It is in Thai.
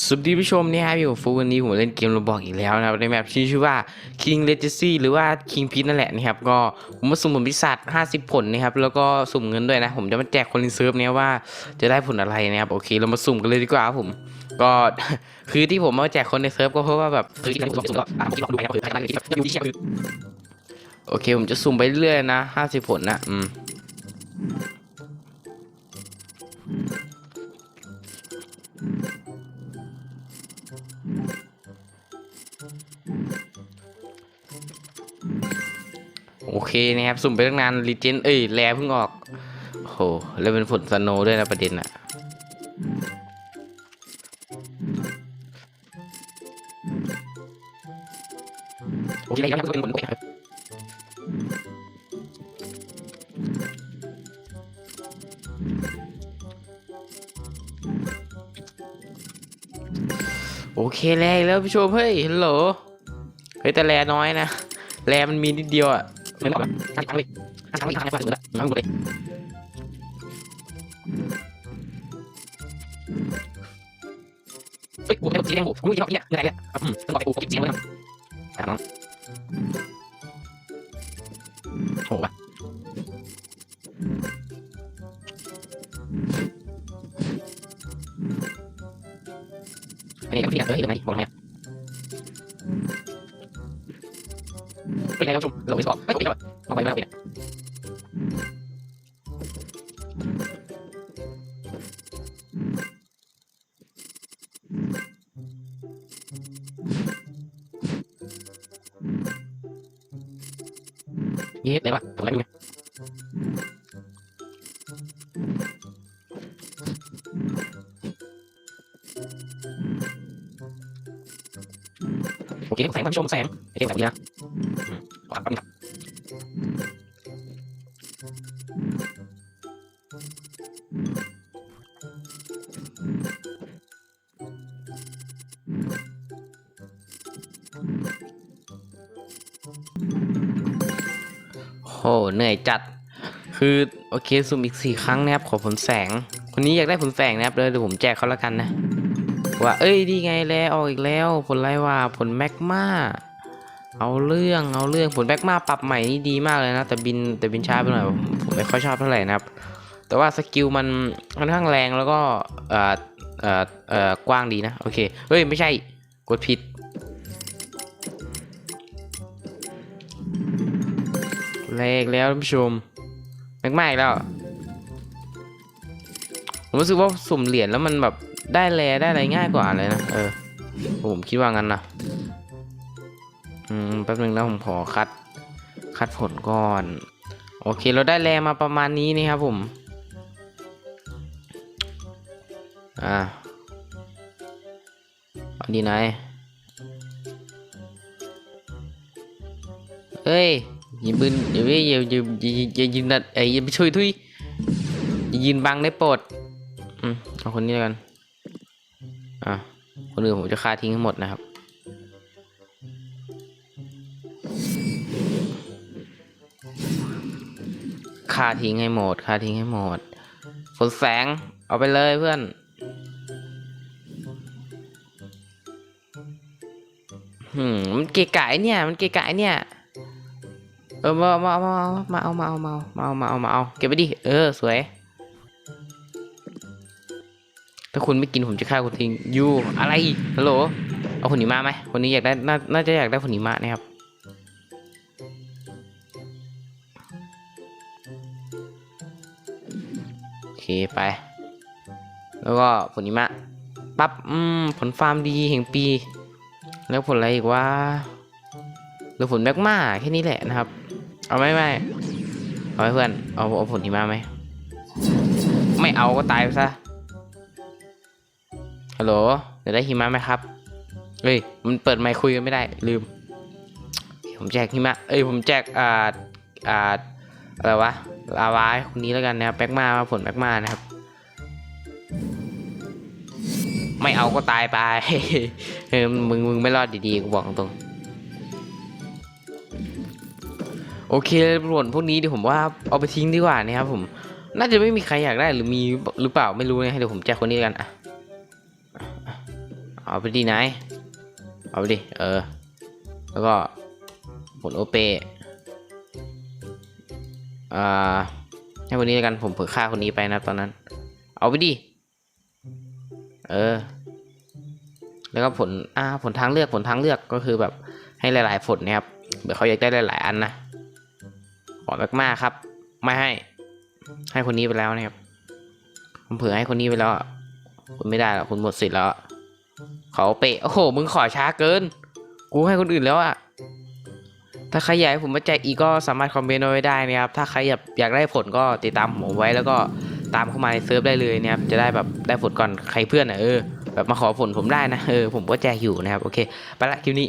สวัสดีผู้ชมนี่ครับอยู่กับฟูวันนี้ผมเล่นเกมโรบอกอีกแล้วนะครับในแมปที่ชื่อว่า King Legacy หรือว่า King p i t นั่นแหละนะครับก็ผมมาสุ่มผลพิศาจ50 ผลนะครับแล้วก็สุ่มเงินด้วยนะ ผมจะมาแจกคนในเซิร์ฟเนี้ยว่าจะได้ผลอะไรนะครับโอเคเรามาสุ่มกันเลยดีกว่าผม ก็คือที่ผมมาแจกคนในเซิร์ฟก็เพราะว่าแบบคือที่ผมสุ่มก็ผมลองดูไปครับคือใครได้ที่ยูที่เชียร์โอเคผมจะสุ่มไปเรื่อยนะ 50 ผลนะอืม โอเคนะครับ สุ่มไปตั้งนานรีเจนเอ้ยแลเพิ่งออกโอ้โหแล้วเป็นผลสโนด้วยนะประเด็นอะโอเคแล้วเป็นผล เคครับโอเคแล้วผู้ชมเฮ้ยฮัลโหลเฮ้ยแต่แลน้อยนะแรมันมีนิดเดียวอะไม่บอกนะทางเลยทางเลยทางเลยทางเลยทางเลยเฮ้ยกูไม่ต้องสีแดงกูกูไม่ต้องเนี่ยอะไรเนี่ยอืมต้องบอกไปกูเก็บเสียงไว้นะอะน้อง อันนี้ก็พี่อยากเฮ้ยยังไงบอกทำไมเป็นไง โอเคแสงท่านผู้ชมแสงโอเคแสงดีนะขอทำแป๊บนึงครับโหเหนื่อยจัด คือโอเคซูมอีกสี่ครั้งนะครับขอผลแสง คนนี้อยากได้ผลแสงนะครับเลยเดี๋ยวผมแจกเขาแล้วกันนะ ว่า เอ้ยดีไงแลออกอีกแล้ว ผลไรว่าผลแมกมาเอาเรื่องเอาเรื่องผลแมกมาปรับใหม่นี่ดีมากเลยนะ แต่บินแต่บินช้าไปหน่อยผมผมไม่ค่อยชอบเท่าไหร่นะครับ แต่ว่าสกิลมันค่อนข้างแรงแล้วก็เอ่อเอ่อเอ่อกว้างดีนะโอเคเฮ้ยไม่ใช่กดผิดแรกแล้วท่านผู้ชมแม็กมาอีกแล้วผมรู้สึกว่าสุ่มเหรียญแล้วมันแบบ ได้แรได้อะไรง่ายกว่าเลยนะ เออ ผมคิดว่างั้นนะ อืม แป๊บนึงนะผมขอคัด คัดผลก่อน โอเค เราได้แรมาประมาณนี้นี่ครับผม อ่าเอาดีไหนเอ้ยย่าบืนอย่าอย่าอย่าอย่าอย่ายืนนะไอ้ยอย่าไปช่วยทุยย่ายืนบังได้โปรดอืมเอาคนนี้แล้วกัน อะคนอื่นผมจะฆ่าทิ้งทั้งหมดนะครับ ฆ่าทิ้งให้หมด ฆ่าทิ้งให้หมด ฝนแสง เอาไปเลยเพื่อน หืม มันเกะกะไอเนี่ย มันเกะกะไอเนี่ย เออ มา มา มา มา เอา มา เอา มา เอา มา เอา มา เอา เก็บไปดิ เออ สวย ถ้าคุณไม่กินผมจะฆ่าคุณทิ้งยูอะไรฮัลโหลเอาคนนี้มาไหมคนนี้อยากได้น่าน่าจะอยากได้คนนี้มานะครับโอเคไป แล้วก็ผลนิมะปั๊บอืมผลฟาร์มดีแห่งปี แล้วผลอะไรอีกว่าหรือผลแบกมาแค่นี้แหละนะครับ เอาไหมไม่เอาไหมเพื่อนเอาเอาผลหิมะไหมไม่เอาก็ตายไปซะ ฮัลโหลเดี๋ยวได้หิมะไหมครับ เฮ้ย มันเปิดไมค์คุยกันไม่ได้ลืม ผมแจกหิมะ เอ้ย ผมแจก อ่า อ่า อะไรวะ ลาวาคนนี้แล้วกันนะครับแบ็กมาผลแบ็กมานะครับ ไม่เอาก็ตายไป เออ มึง มึงไม่รอดดีๆ กูบอกตรง โอเคผลพวกนี้เดี๋ยวผมว่าเอาไปทิ้งดีกว่านะครับผม น่าจะไม่มีใครอยากได้หรือมีหรือเปล่าไม่รู้นะเดี๋ยวผมแจกคนนี้แล้วกันอะอะ เอาไปดีไหน เอาไปดิ เออ แล้วก็ผลโอเปอ่าให้คนนี้แล้วกันผมเผื่อฆ่าคนนี้ไปนะตอนนั้น เอาไปดิ เออ แล้วก็ผล อ่า ผลทางเลือก ผลทางเลือกก็คือแบบให้หลาย ๆ ผลนะครับเผื่อเขาอยากได้หลาย ๆ อันนะ ขอมากๆครับ ไม่ให้ ให้คนนี้ไปแล้วนะครับ ผมเผื่อให้คนนี้ไปแล้ว คุณไม่ได้หรอกคุณหมดสิทธิ์แล้ว เขาเปะโอ้โหมึงขอช้าเกิน กูให้คนอื่นแล้วอะถ้าใครอยากให้ผมมาแจกอีกก็สามารถคอมเมนต์เอาไว้ได้นะครับ ถ้าใครอยากอยากได้ผลก็ติดตามผมไว้แล้วก็ตามเข้ามาในเซิร์ฟได้เลยนะครับ จะได้แบบได้ผลก่อนใครเพื่อนอะเออแบบมาขอผลผมได้นะเออผมก็แจกอยู่นะครับโอเค ไปละคลิปนี้